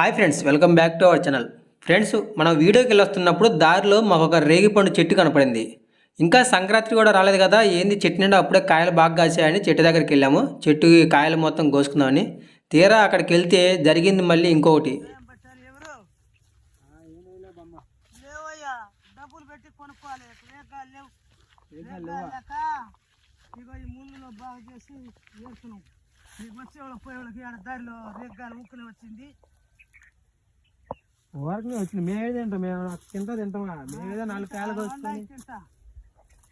Hi friends welcome back to our channel. Friends మనం వీడియోకి వెళ్ళొస్తున్నప్పుడు దారిలో మాకు ఒక రేగిపండు చెట్టు కనపడింది. ఇంకా సంక్రాంతి కూడా రాలేదు కదా ఏంది చెట్టు నిండా అప్పుడే కాయలు బాగా కాసాయని చెట్టు దగ్గరికి వెళ్ళాము. చెట్టు కాయలు మొత్తం కోసుకుందామని. తీరా అక్కడికి వెళ్తే జరిగింది మళ్ళీ ఇంకొకటి. ఈ దారిలో రేగ్గాలు ముక్కునే వచ్చింది. వరకు వచ్చింది. మేమే తింటాం. మేము తింటా తింటామా మేమేదో నాలుగు కాయలు కోసుకొని. ఉన్నాయి తింటా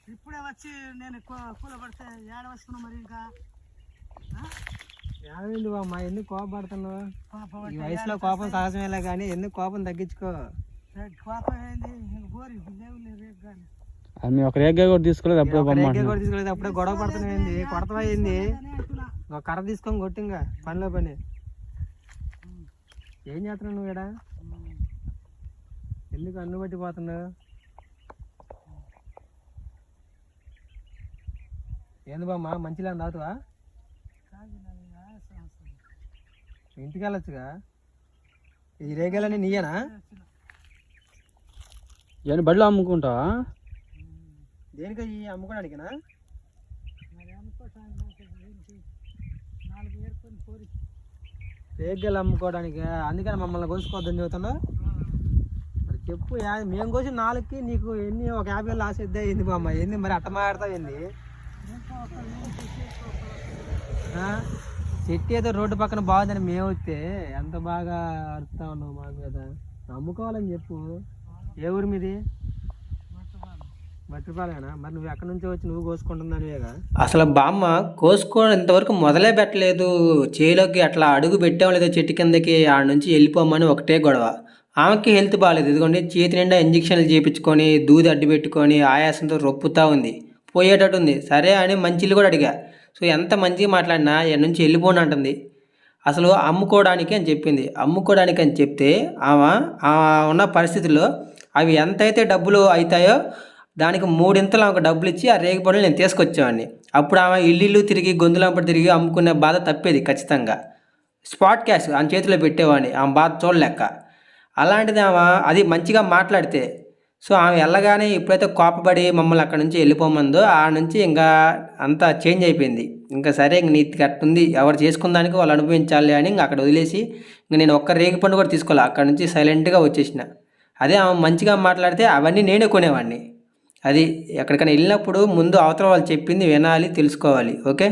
ఇప్పుడే వచ్చి నేను కూ- కూలబడితే ఏడ వస్తున్నావు మరి ఇంకా? ఆ? ఏమైంది అమ్మా ఎందుకు కోపపడుతున్నావు పాపం ఈ వయసులో కోపం సహజమేలే కానీ ఎందుకు కోపం తగ్గించుకో? కోపం ఏంది? బోరి ఒక రేగ్గా కూడా తీసుకోలేదు అప్పుడే కూడా తీసుకోలేదు అప్పుడే గొడవ అంటున్నా. ఒక కర్ర తీసుకొని కొట్టింగా పనిలో పని. ఏం చేస్తున్నావు నువ్వు ఇక్కడ? ఎందుకు అన్ను పట్టిపోతున్నావు? ఏంది బామ్మ మంచిలా తాగుతావా. ఇంటికి వెళ్ళొచ్చుగా? ఈ రేగలని నీయేనా. ఇవన్నీ బడిలో అమ్ముకుంటావా? దేనికి ఈ అమ్ముకోవడానికినా? ఏరుకొని కోరి రేగలు అమ్ముకోవడానికి అందుకని మమ్మల్ని కోసుకోవద్దని చెబుతున్నా మరి చెప్పు మేము కోసం నాలుగుకి నీకు ఎన్ని ఒక యాభై వేలు లాస్ ఇద్దా ఏంది బామ్మ? ఏంది మరి అట్ట మాడతావు ఏంది? చెట్టు ఏదో రోడ్డు పక్కన బాగుందని మేము వస్తే ఎంత బాగా అరుస్తా ఉన్నావు మా మీద నమ్ముకోవాలని చెప్పు. ఏ ఊరు మీది? బట్టిపాలేనా మరి నువ్వు ఎక్కడి నుంచి వచ్చి నువ్వు కోసుకుంటున్నానుగా అసలు బామ్మ కోసుకోవడం ఇంతవరకు మొదలే పెట్టలేదు. చేలోకి అట్లా అడుగు పెట్టాం లేదో చెట్టు కిందకి ఆడ నుంచి వెళ్ళిపోమని ఒకటే గొడవ. ఆమెకి హెల్త్ బాగాలేదు ఇదిగోండి చేతి నిండా ఇంజక్షన్లు చేయించుకొని దూది అడ్డు పెట్టుకొని ఆయాసంతో రొప్పుతా ఉంది. పోయేటట్టు ఉంది. సరే అని మంచిలు కూడా అడిగా. సో ఎంత మంచిగా మాట్లాడినా ఎక్కడి నుంచి వెళ్ళిపోను అంటుంది. అసలు అమ్ముకోవడానికి అని చెప్పింది. అమ్ముకోవడానికి అని చెప్తే ఆమె ఆమె ఉన్న పరిస్థితుల్లో అవి ఎంతైతే డబ్బులు అవుతాయో దానికి మూడింతలు ఆమెకు డబ్బులు ఇచ్చి ఆ రేగిపండులు నేను తీసుకొచ్చేవాడిని. అప్పుడు ఆమె ఇల్లు తిరిగి గొంతులంపడి తిరిగి అమ్ముకునే బాధ తప్పేది ఖచ్చితంగా. స్పాట్ క్యాష్ ఆమె చేతిలో పెట్టేవాడిని ఆమె బాధ చూడలేక. అలాంటిది ఆమె అది మంచిగా మాట్లాడితే సో ఆమె వెళ్ళగానే ఎప్పుడైతే కోపపడి మమ్మల్ని అక్కడ నుంచి వెళ్ళిపోమందో ఆ నుంచి ఇంకా అంతా చేంజ్ అయిపోయింది. ఇంకా సరే ఇంక నీతి కట్టుంది ఎవరు చేసుకుందానికి వాళ్ళు అనుభవించాలి అని ఇంక అక్కడ వదిలేసి ఇంక నేను ఒక్క రేగి పండు కూడా తీసుకోవాలి అక్కడ నుంచి సైలెంట్గా వచ్చేసిన. అదే ఆమె మంచిగా మాట్లాడితే అవన్నీ నేనే కొనేవాడిని. అది ఎక్కడికైనా వెళ్ళినప్పుడు ముందు అవతల వాళ్ళు చెప్పింది వినాలి తెలుసుకోవాలి ఓకే?